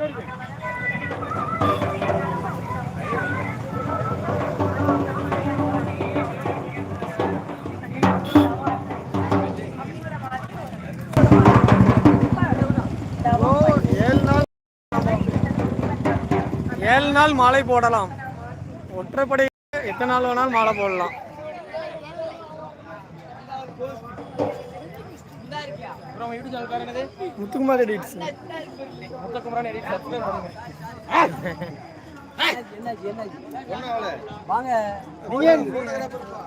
ஏழு நாள் ஏழு நாள் மாலை போடலாம். ஒற்றைப்படை எத்தனை நாள் வேணாலும் மாலை போடலாம். அப்புறம் யூடியூப் சேனல் பேர் என்னது? Muthukumar edits Muthukumaran edit subscribe பண்ணுங்க வாங்க.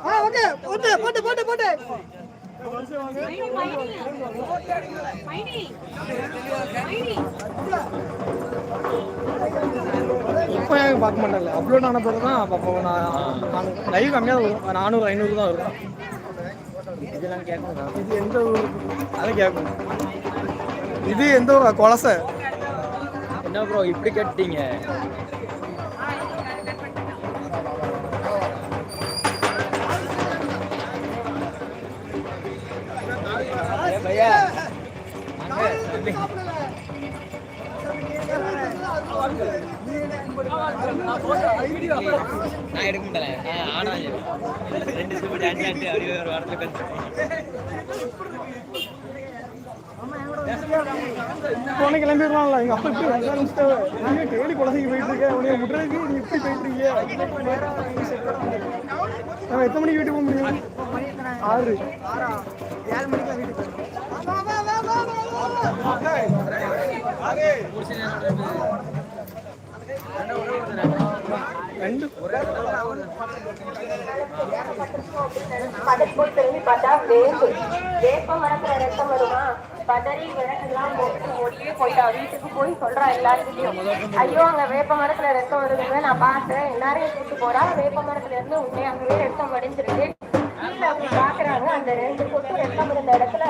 ஆ ஓகே. போட்டு போட்டு போட்டு போட்டு. இப்போ எனக்கு பார்க்க மாட்டேன்ல அப்லோட் ஆன பிறகு தான் அப்போ நான் லைவ் கம்மியாக தான் வரும். நானூறு ஐநூறு தான் வரும். இதெல்லாம் கேட்கணும். இது எந்த ஊர்? அதை கேட்கும் இது எந்த ஊர்? கொலசை. என்ன ப்ரோ இப்படி கேட்டீங்க? பையா நான் எடுக்க முடியல. ஆனா ரெண்டு சூப்பர் டான்ஸ் ஆட்டு அப்படியே ஒரு வாரத்துல போன கிளம்பிடுவான்ல எங்க அப்பா இப்படி நீங்க குழந்தைக்கு போயிட்டு இருக்க உனைய முட்டுறதுக்கு நீ இப்படி போயிட்டு இருக்கீங்க? நம்ம எத்தனை மணிக்கு வீட்டுக்கு போக முடியும்? ஆறு. ஏழு மணிக்கு வீட்டுக்கு ரெண்டு பதற்கு திரும்பி பார்த்தா வேப்பு வேப்ப மரத்துல ரத்தம் வருமா பதறி விளக்கெல்லாம் போட்டு ஓடியே போயிட்டா வீட்டுக்கு போய் சொல்றா எல்லாருக்கிட்டையும் ஐயோ அங்க வேப்ப மரத்துல ரத்தம் வருதுன்னு நான் பார்த்தேன் எல்லாரையும் கூட்டு போறா. வேப்ப மரத்துல இருந்து உண்மையாகவே ரத்தம் வடிஞ்சிருக்கு. கீழே அப்படி பாக்குறாங்க. அந்த ரெண்டு கொட்டு ரத்தம் இருந்த இடத்துல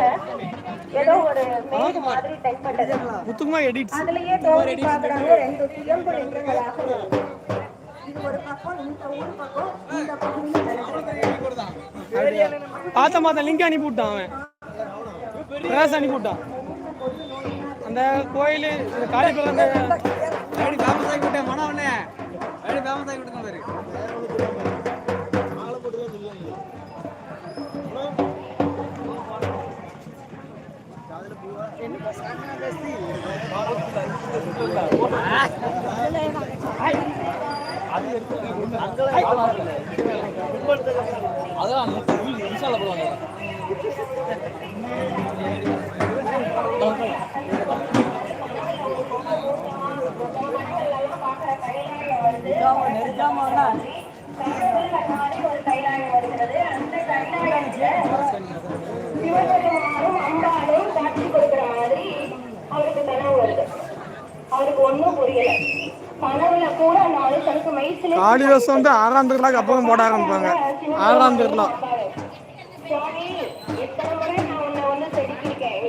ஏதோ ஒரு மேடு மாதிரி தென்பட்டது முத்துக்குமா எடிட்ஸ் அதுலயே தோண்டி பாக்குறாங்க. ரெண்டு சுயம்பு லிங்கங்களாக. இது ஒரு பக்கம் இந்த ஊர் பக்கம் இந்த பகுதியில் நடக்கிறது பார்த்த பார்த்த லிங்க் அனுப்பி விட்டான் அவன். பிரகாஷ் அனுப்பி விட்டான் அந்த கோயில் இந்த காளிபுரம் அந்த அப்படி ஃபேமஸ் ஆகி விட்டேன். மனம் ஒண்ணே அப்படி ஃபேமஸ் ஆகி விட்டேன் பாரு. அதான் போடுவாங்க சிவபெருமானும் காட்சி கொடுக்கிற மாதிரி அவருக்கு கனவு வருது அவருக்கு ஒண்ணும் புரியல. காளி வருஷம் வந்து ஆறாம் திருவிழாக்கு அப்புறம் போட ஆரம்பிப்பாங்க. ஆறாம் திருவிழா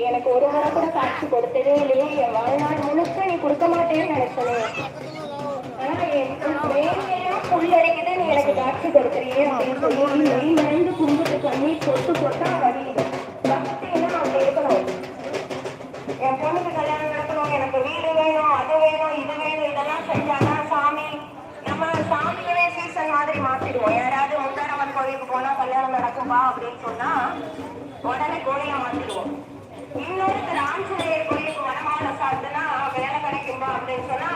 எனக்கு ஒரு முறை கூட காட்சி கொடுத்ததே இல்லையே. என் வாழ்நாள் முழுக்க நீ கொடுக்க மாட்டேன்னு நினைச்சனே. ஆனா என் புல்லரிக்குது நீ எனக்கு காட்சி கொடுக்குறியே அப்படின்னு சொல்லி மறைந்து கும்பிட்டு கண்ணீர் சொட்டு சொட்டா மாதிரி மாத்திடுவோம். யாராவது முத்தாரம்மன் கோயிலுக்கு போனா கல்யாணம் நடக்கும்பா அப்படின்னு சொன்னா உடனே கோயிலை மாத்திடுவோம். இன்னொருத்தர் ஆஞ்சநேயர் கோயிலுக்கு வடமால சாப்பிட்டுனா வேலை கிடைக்கும்பா அப்படின்னு சொன்னா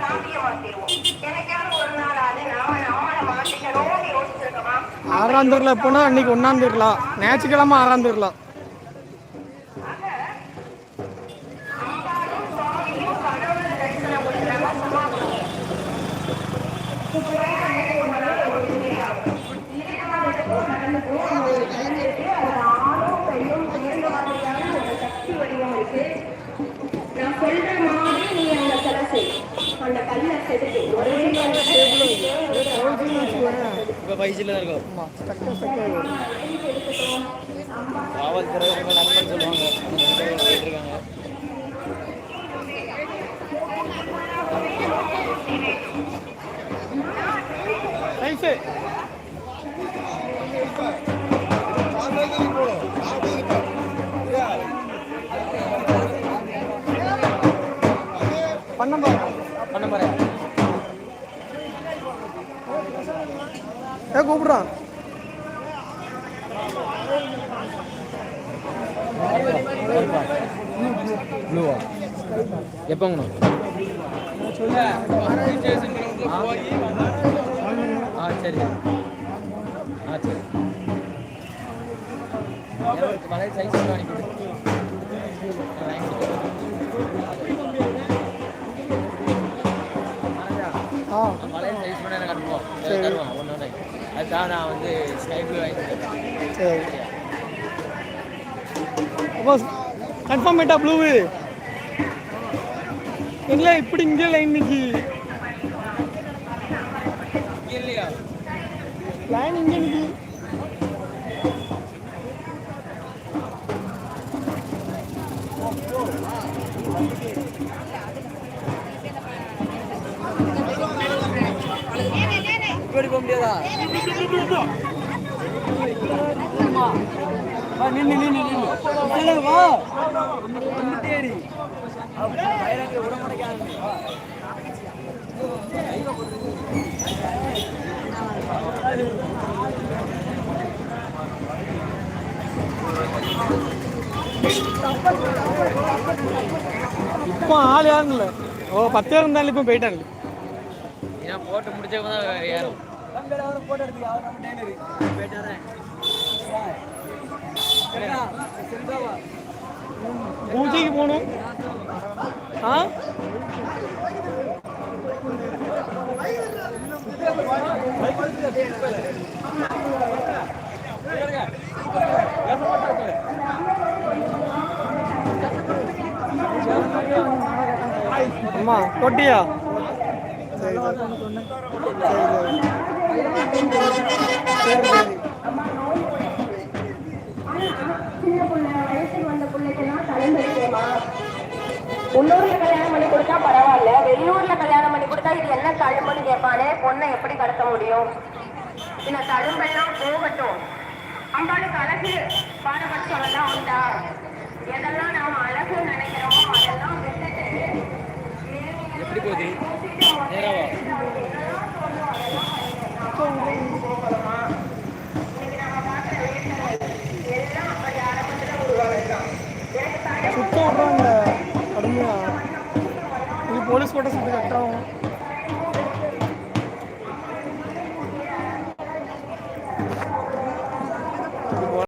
சாமியை மாத்திடுவோம். எனக்காவது ஒரு நாள் அது நாம நம்மளை மாத்திக்கணும்னு யோசிச்சிருக்கோமா. ஆறாம் திருவிழா போனா அன்னைக்கு ஒன்றாம் திருவிழா ஞாயிற்றுக்கிழமை ஆறாம் திருவிழா இப்போ பைசில் தான் இருக்கும். ஆமாம் காவல்துறை நண்பன் சொல்லுவாங்க. இருக்காங்க ரைட்டு பண்ண பாரு. பண்ண பாரு. ஏ கூப்பிடுறான் ப்ளூவா? எப்போங்கண்ணா? ஆ சரி. ஆ சரி. மலை சைஸ் அனுப்பிவிடு மலையை சைஸ் பண்ண எனக்கு அனுப்புவோம். அதுக்காக நான் வந்து ஸ்கை ப்ளூ வாங்கிக்கிறேன் சரி. அப்போ கன்ஃபார்ம் பண்ணிட்டா ப்ளூவு இல்லை இப்படி இங்கே லைன் நிற்கி இல்லையா? லைன் இங்கே நிற்கி இப்படி போக முடியாதா? நின்று நின்று நின்று வா. தேடி இப்போ ஆள் யாரும் இல்லை. ஓ பத்து பேர் இருந்தாலும் இப்போ போயிட்டாங்க. ஏன்னா போட்டு முடிச்சவங்க தான் ஏறும் பூஜைக்கு போகணும். ஆ? அம்மா கொட்டியா சரி சரி சரி. உள்ளூர்ல கல்யாணம் பண்ணி கொடுத்தா பரவாயில்ல. வெளியூர்ல கல்யாணம் பண்ணி கொடுத்தா இது என்ன தழும்புன்னு கேட்பானே? பொண்ணை எப்படி கடத்த முடியும்? இந்த தழும்பெல்லாம் போகட்டும். அம்பாளுக்கு அழகு. பாரபட்சம் உண்டா? எதெல்லாம் நாம அழகு நினைக்கிறோமோ அதெல்லாம் எப்படி போகுது? போலீஸ் போட்ட கரெக்டாகும்